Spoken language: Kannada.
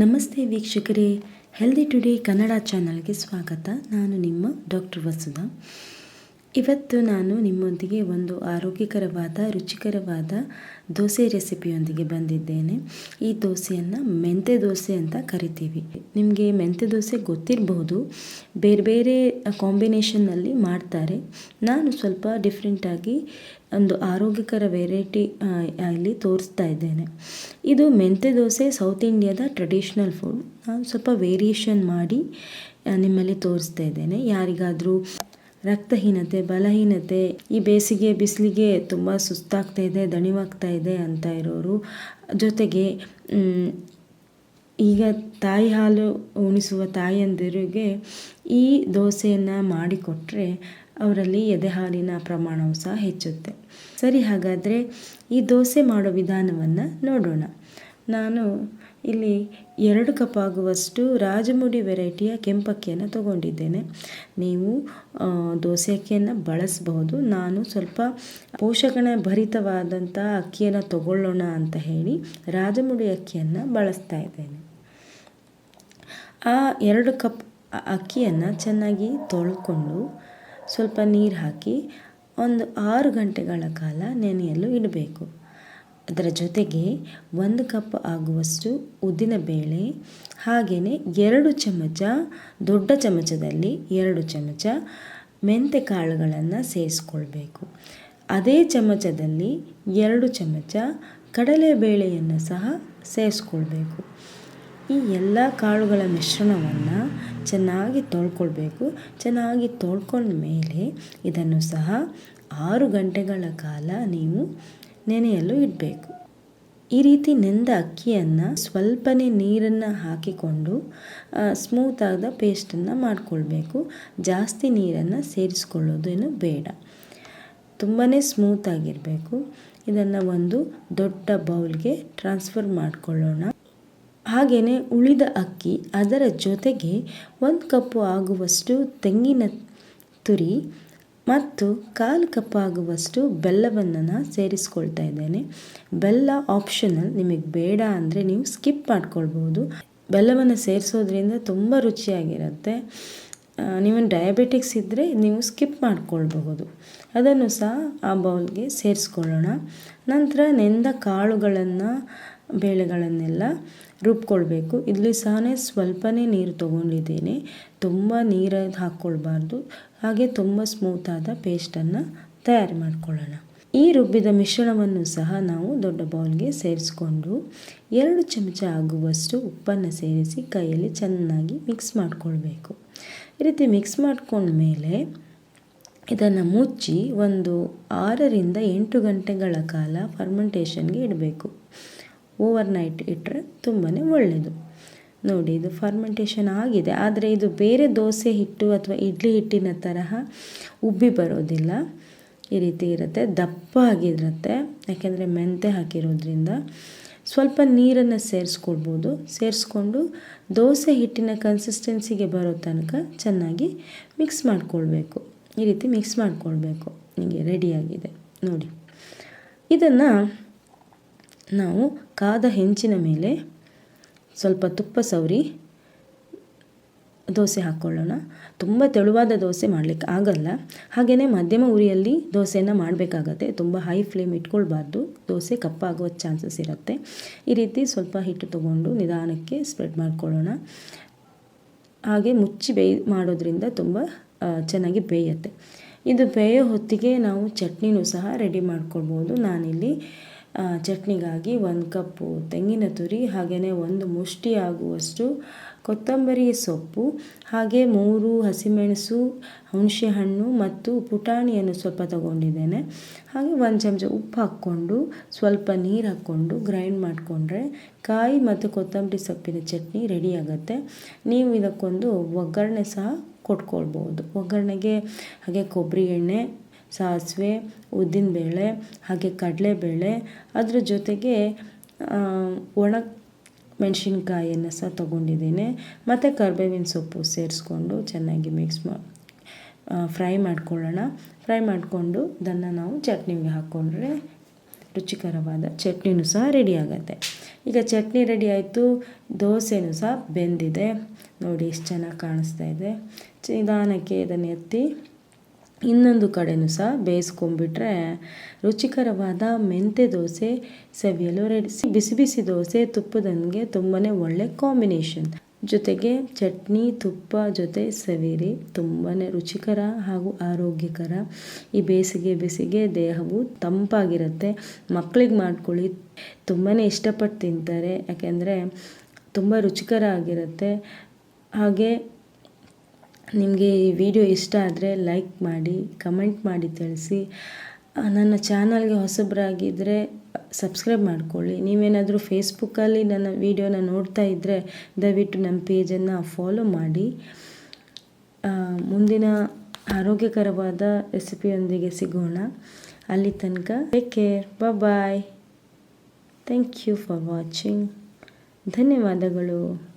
ನಮಸ್ತೆ ವೀಕ್ಷಕರೇ. ಹೆಲ್ದಿ ಟುಡೇ ಕನ್ನಡ ಚಾನಲ್ಗೆ ಸ್ವಾಗತ. ನಾನು ನಿಮ್ಮ ಡಾಕ್ಟರ್ ವಸುಧಾ. ಇವತ್ತು ನಾನು ನಿಮ್ಮೊಂದಿಗೆ ಒಂದು ಆರೋಗ್ಯಕರವಾದ, ರುಚಿಕರವಾದ ದೋಸೆ ರೆಸಿಪಿಯೊಂದಿಗೆ ಬಂದಿದ್ದೇನೆ. ಈ ದೋಸೆಯನ್ನು ಮೆಂತೆ ದೋಸೆ ಅಂತ ಕರಿತೀವಿ. ನಿಮಗೆ ಮೆಂತೆ ದೋಸೆ ಗೊತ್ತಿರಬಹುದು, ಬೇರೆ ಬೇರೆ ಕಾಂಬಿನೇಷನ್ನಲ್ಲಿ ಮಾಡ್ತಾರೆ. ನಾನು ಸ್ವಲ್ಪ ಡಿಫ್ರೆಂಟಾಗಿ ಒಂದು ಆರೋಗ್ಯಕರ ವೆರೈಟಿ ಅಲ್ಲಿ ತೋರಿಸ್ತಾ ಇದ್ದೇನೆ. ಇದು ಮೆಂತೆ ದೋಸೆ ಸೌತ್ ಇಂಡಿಯಾದ ಟ್ರೆಡಿಷ್ನಲ್ ಫುಡ್ ನಾನು ಸ್ವಲ್ಪ ವೇರಿಯೇಷನ್ ಮಾಡಿ ನಿಮ್ಮಲ್ಲಿ ತೋರಿಸ್ತಾ ಇದ್ದೇನೆ. ಯಾರಿಗಾದರೂ ರಕ್ತಹೀನತೆ, ಬಲಹೀನತೆ, ಈ ಬೇಸಿಗೆ, ಬಿಸಿಲಿಗೆ ತುಂಬ ಸುಸ್ತಾಗ್ತಾ ಇದೆ, ದಣಿವಾಗ್ತಾ ಇದೆ ಅಂತ ಇರೋರು. ಜೊತೆಗೆ ಈಗ ತಾಯಿ ಹಾಲು ಉಣಿಸುವ ತಾಯಂದಿರಿಗೆ ಈ ದೋಸೆಯನ್ನು ಮಾಡಿಕೊಟ್ರೆ ಅವರಲ್ಲಿ ಎದೆ ಹಾಲಿನ ಪ್ರಮಾಣವು ಸಹ ಹೆಚ್ಚುತ್ತೆ. ಸರಿ, ಹಾಗಾದರೆ ಈ ದೋಸೆ ಮಾಡೋ ವಿಧಾನವನ್ನು ನೋಡೋಣ. ನಾನು ಇಲ್ಲಿ ಎರಡು ಕಪ್ ಆಗುವಷ್ಟು ರಾಜಮುಡಿ ವೆರೈಟಿಯ ಕೆಂಪಕ್ಕಿಯನ್ನು ತಗೊಂಡಿದ್ದೇನೆ. ನೀವು ದೋಸೆ ಅಕ್ಕಿಯನ್ನು ಬಳಸಬಹುದು ನಾನು ಸ್ವಲ್ಪ ಪೋಷಕಣ ಭರಿತವಾದಂಥ ಅಕ್ಕಿಯನ್ನು ತಗೊಳ್ಳೋಣ ಅಂತ ಹೇಳಿ ರಾಜಮುಡಿ ಅಕ್ಕಿಯನ್ನು ಬಳಸ್ತಾ ಇದ್ದೇನೆ. ಆ ಎರಡು ಕಪ್ ಅಕ್ಕಿಯನ್ನು ಚೆನ್ನಾಗಿ ತೊಳ್ಕೊಂಡು ಸ್ವಲ್ಪ ನೀರು ಹಾಕಿ ಒಂದು ಆರು ಗಂಟೆಗಳ ಕಾಲ ನೆನೆಯಲು ಇಡಬೇಕು. ಅದರ ಜೊತೆಗೆ ಒಂದು ಕಪ್ ಆಗುವಷ್ಟು ಉದ್ದಿನಬೇಳೆ ಹಾಗೆಯೇ ಎರಡು ಚಮಚ, ದೊಡ್ಡ ಚಮಚದಲ್ಲಿ ಎರಡು ಚಮಚ ಮೆಂತೆ ಕಾಳುಗಳನ್ನು ಸೇರಿಸ್ಕೊಳ್ಬೇಕು. ಅದೇ ಚಮಚದಲ್ಲಿ ಎರಡು ಚಮಚ ಕಡಲೆಬೇಳೆಯನ್ನು ಸಹ ಸೇರಿಸ್ಕೊಳ್ಬೇಕು. ಈ ಎಲ್ಲ ಕಾಳುಗಳ ಮಿಶ್ರಣವನ್ನು ಚೆನ್ನಾಗಿ ತೊಳ್ಕೊಳ್ಬೇಕು. ಚೆನ್ನಾಗಿ ತೊಳ್ಕೊಂಡ ಮೇಲೆ ಇದನ್ನು ಸಹ ಆರು ಗಂಟೆಗಳ ಕಾಲ ನೀವು ನೆನೆಯಲು ಇಡಬೇಕು. ಈ ರೀತಿ ನೆಂದ ಅಕ್ಕಿಯನ್ನು ಸ್ವಲ್ಪನೇ ನೀರನ್ನು ಹಾಕಿಕೊಂಡು ಸ್ಮೂತಾದ ಪೇಸ್ಟನ್ನು ಮಾಡಿಕೊಳ್ಬೇಕು. ಜಾಸ್ತಿ ನೀರನ್ನು ಸೇರಿಸ್ಕೊಳ್ಳೋದೇನು ಬೇಡ. ತುಂಬಾ ಸ್ಮೂತಾಗಿರಬೇಕು ಇದನ್ನು ಒಂದು ದೊಡ್ಡ ಬೌಲ್ಗೆ ಟ್ರಾನ್ಸ್ಫರ್ ಮಾಡಿಕೊಳ್ಳೋಣ. ಹಾಗೆಯೇ ಉಳಿದ ಅಕ್ಕಿ ಅದರ ಜೊತೆಗೆ ಒಂದು ಕಪ್ಪು ಆಗುವಷ್ಟು ತೆಂಗಿನ ತುರಿ ಮತ್ತು ಕಾಲು ಕಪ್ಪಾಗುವಷ್ಟು ಬೆಲ್ಲವನ್ನು ನಾನು ಸೇರಿಸ್ಕೊಳ್ತಾ ಇದ್ದೇನೆ. ಬೆಲ್ಲ ಆಪ್ಷನಲ್ ನಿಮಗೆ ಬೇಡ ಅಂದರೆ ನೀವು ಸ್ಕಿಪ್ ಮಾಡ್ಕೊಳ್ಬೋದು. ಬೆಲ್ಲವನ್ನು ಸೇರಿಸೋದ್ರಿಂದ ತುಂಬ ರುಚಿಯಾಗಿರುತ್ತೆ. ನೀವು ಡಯಾಬಿಟಿಕ್ಸ್ ಇದ್ದರೆ ನೀವು ಸ್ಕಿಪ್ ಮಾಡ್ಕೊಳ್ಬಹುದು. ಅದನ್ನು ಸಹ ಆ ಬೌಲ್ಗೆ ಸೇರಿಸ್ಕೊಳ್ಳೋಣ. ನಂತರ ನೆಂದ ಕಾಳುಗಳನ್ನು ಬೇಳೆಗಳನ್ನೆಲ್ಲ ರುಬ್ಕೊಳ್ಬೇಕು. ಇಲ್ಲಿ ಸಹ ಸ್ವಲ್ಪನೇ ನೀರು ತೊಗೊಂಡಿದ್ದೇನೆ. ತುಂಬ ನೀರ ಹಾಕ್ಕೊಳ್ಬಾರ್ದು. ಹಾಗೆ ತುಂಬ ಸ್ಮೂತಾದ ಪೇಸ್ಟನ್ನು ತಯಾರು ಮಾಡಿಕೊಳ್ಳೋಣ. ಈ ರುಬ್ಬಿದ ಮಿಶ್ರಣವನ್ನು ಸಹ ನಾವು ದೊಡ್ಡ ಬೌಲ್ಗೆ ಸೇರಿಸ್ಕೊಂಡು ಎರಡು ಚಮಚ ಆಗುವಷ್ಟು ಉಪ್ಪನ್ನು ಸೇರಿಸಿ ಕೈಯಲ್ಲಿ ಚೆನ್ನಾಗಿ ಮಿಕ್ಸ್ ಮಾಡಿಕೊಳ್ಬೇಕು. ಈ ರೀತಿ ಮಿಕ್ಸ್ ಮಾಡ್ಕೊಂಡ್ಮೇಲೆ ಇದನ್ನು ಮುಚ್ಚಿ ಒಂದು ಆರರಿಂದ ಎಂಟು ಗಂಟೆಗಳ ಕಾಲ ಫರ್ಮೆಂಟೇಷನ್ಗೆ ಇಡಬೇಕು. ಓವರ್ ನೈಟ್ ಇಟ್ಟರೆ ತುಂಬಾ ಒಳ್ಳೆಯದು ನೋಡಿ, ಇದು ಫರ್ಮೆಂಟೇಷನ್ ಆಗಿದೆ. ಆದರೆ ಇದು ಬೇರೆ ದೋಸೆ ಹಿಟ್ಟು ಅಥವಾ ಇಡ್ಲಿ ಹಿಟ್ಟಿನ ತರಹ ಉಬ್ಬಿ ಬರೋದಿಲ್ಲ. ಈ ರೀತಿ ಇರುತ್ತೆ. ದಪ್ಪ ಆಗಿರುತ್ತೆ. ಯಾಕೆಂದರೆ ಮೆಂತೆ ಹಾಕಿರೋದ್ರಿಂದ ಸ್ವಲ್ಪ ನೀರನ್ನು ಸೇರಿಸ್ಕೊಡ್ಬೋದು ಸೇರಿಸ್ಕೊಂಡು ದೋಸೆ ಹಿಟ್ಟಿನ ಕನ್ಸಿಸ್ಟೆನ್ಸಿಗೆ ಬರೋ ತನಕ ಚೆನ್ನಾಗಿ ಮಿಕ್ಸ್ ಮಾಡಿಕೊಳ್ಬೇಕು. ಈ ರೀತಿ ಮಿಕ್ಸ್ ಮಾಡಿಕೊಳ್ಬೇಕು. ನಿಮಗೆ ರೆಡಿಯಾಗಿದೆ ನೋಡಿ. ಇದನ್ನು ನಾವು ಕಾದ ಹೆಂಚಿನ ಮೇಲೆ ಸ್ವಲ್ಪ ತುಪ್ಪ ಸವರಿ, ದೋಸೆ ಹಾಕ್ಕೊಳ್ಳೋಣ ತುಂಬ ತೆಳುವಾದ ದೋಸೆ ಮಾಡಲಿಕ್ಕೆ ಆಗಲ್ಲ. ಹಾಗೆಯೇ ಮಧ್ಯಮ ಉರಿಯಲ್ಲಿ ದೋಸೆಯನ್ನು ಮಾಡಬೇಕಾಗತ್ತೆ. ತುಂಬ ಹೈ ಫ್ಲೇಮ್ ಇಟ್ಕೊಳ್ಬಾರ್ದು. ದೋಸೆ ಕಪ್ಪಾಗುವ ಚಾನ್ಸಸ್ ಇರುತ್ತೆ. ಈ ರೀತಿ ಸ್ವಲ್ಪ ಹಿಟ್ಟು ತೊಗೊಂಡು ನಿಧಾನಕ್ಕೆ ಸ್ಪ್ರೆಡ್ ಮಾಡ್ಕೊಳ್ಳೋಣ. ಹಾಗೆ ಮುಚ್ಚಿ ಬೇಯ್, ಮಾಡೋದ್ರಿಂದ ತುಂಬ ಚೆನ್ನಾಗಿ ಬೇಯುತ್ತೆ. ಇದು ಬೇಯೋ ಹೊತ್ತಿಗೆ ನಾವು ಚಟ್ನಿನೂ ಸಹ ರೆಡಿ ಮಾಡ್ಕೊಳ್ಬೋದು. ನಾನಿಲ್ಲಿ ಚಟ್ನಿಗಾಗಿ ಒಂದು ಕಪ್ಪು ತೆಂಗಿನ ತುರಿ ಹಾಗೆಯೇ ಒಂದು ಮುಷ್ಟಿ ಆಗುವಷ್ಟು ಕೊತ್ತಂಬರಿ ಸೊಪ್ಪು, ಹಾಗೆ ಮೂರು ಹಸಿಮೆಣಸು, ಹುಣಸೆಹಣ್ಣು ಮತ್ತು ಪುಟಾಣಿಯನ್ನು ಸ್ವಲ್ಪ ತಗೊಂಡಿದ್ದೇನೆ. ಹಾಗೆ ಒಂದು ಚಮಚ ಉಪ್ಪು ಹಾಕ್ಕೊಂಡು, ಸ್ವಲ್ಪ ನೀರು ಹಾಕ್ಕೊಂಡು ಗ್ರೈಂಡ್ ಮಾಡಿಕೊಂಡ್ರೆ ಕಾಯಿ ಮತ್ತು ಕೊತ್ತಂಬರಿ ಸೊಪ್ಪಿನ ಚಟ್ನಿ ರೆಡಿ ನೀವು ಇದಕ್ಕೊಂದು ಒಗ್ಗರಣೆ ಸಹ ಕೊಟ್ಕೊಳ್ಬೋದು. ಒಗ್ಗರಣೆಗೆ ಹಾಗೆ ಕೊಬ್ಬರಿ ಎಣ್ಣೆ ಸಾಸಿವೆ ಉದ್ದಿನಬೇಳೆ ಹಾಗೆ ಕಡಲೆಬೇಳೆ. ಅದರ ಜೊತೆಗೆ ಒಣ ಮೆಣಸಿನ್ಕಾಯಿಯನ್ನು ಸಹ ತೊಗೊಂಡಿದ್ದೀನಿ. ಮತ್ತು ಕರ್ಬೇವಿನ ಸೊಪ್ಪು ಸೇರಿಸ್ಕೊಂಡು ಚೆನ್ನಾಗಿ ಮಿಕ್ಸ್ ಮಾ ಫ್ರೈ ಮಾಡ್ಕೊಳ್ಳೋಣ. ಫ್ರೈ ಮಾಡಿಕೊಂಡು ಅದನ್ನು ನಾವು ಚಟ್ನಿಗೆ ಹಾಕ್ಕೊಂಡ್ರೆ ರುಚಿಕರವಾದ ಚಟ್ನಿನೂ ಸಹ ರೆಡಿ ಆಗುತ್ತೆ. ಈಗ ಚಟ್ನಿ ರೆಡಿ ಆಯಿತು. ದೋಸೆನೂ ಸಹ ಬೆಂದಿದೆ. ನೋಡಿ ಎಷ್ಟು ಚೆನ್ನಾಗಿ ಕಾಣಿಸ್ತಾ ಇದೆ. ನಿಧಾನಕ್ಕೆ ಇದನ್ನು ಎತ್ತಿ ಇನ್ನೊಂದು ಕಡೆಯೂ ಸಹ ಬೇಯಿಸ್ಕೊಂಡ್ಬಿಟ್ರೆ ರುಚಿಕರವಾದ ಮೆಂತ್ಯ ದೋಸೆ ಸವಿಯಲು ರೆಡಿಸಿ ಬಿಸಿ ಬಿಸಿ ದೋಸೆ ತುಪ್ಪದೊಂದಿಗೆ ತುಂಬಾ ಒಳ್ಳೆ ಕಾಂಬಿನೇಷನ್ ಜೊತೆಗೆ ಚಟ್ನಿ, ತುಪ್ಪ ಜೊತೆ ಸವಿರಿ. ತುಂಬಾ ರುಚಿಕರ ಹಾಗೂ ಆರೋಗ್ಯಕರ. ಈ ಬೇಸಿಗೆ ಬಿಸಿಗೆ ದೇಹವು ತಂಪಾಗಿರುತ್ತೆ. ಮಕ್ಕಳಿಗೆ ಮಾಡ್ಕೊಳ್ಳಿ. ತುಂಬಾ ಇಷ್ಟಪಟ್ಟು ತಿಂತಾರೆ. ಯಾಕೆಂದರೆ ತುಂಬ ರುಚಿಕರ ಆಗಿರುತ್ತೆ. ಹಾಗೆ ನಿಮಗೆ ಈ ವಿಡಿಯೋ ಇಷ್ಟ ಆದರೆ ಲೈಕ್ ಮಾಡಿ ಕಮೆಂಟ್ ಮಾಡಿ ತಿಳಿಸಿ. ನನ್ನ ಚಾನಲ್ಗೆ ಹೊಸಬರಾಗಿದ್ದರೆ ಸಬ್ಸ್ಕ್ರೈಬ್ ಮಾಡ್ಕೊಳ್ಳಿ. ನೀವೇನಾದರೂ ಫೇಸ್ಬುಕ್ಕಲ್ಲಿ ನನ್ನ ವೀಡಿಯೋನ ನೋಡ್ತಾ ಇದ್ದರೆ ದಯವಿಟ್ಟು ನಮ್ಮ ಪೇಜನ್ನು ಫಾಲೋ ಮಾಡಿ. ಮುಂದಿನ ಆರೋಗ್ಯಕರವಾದ ರೆಸಿಪಿಯೊಂದಿಗೆ ಸಿಗೋಣ. ಅಲ್ಲಿ ತನಕ take care bye thank you for watching ಧನ್ಯವಾದಗಳು.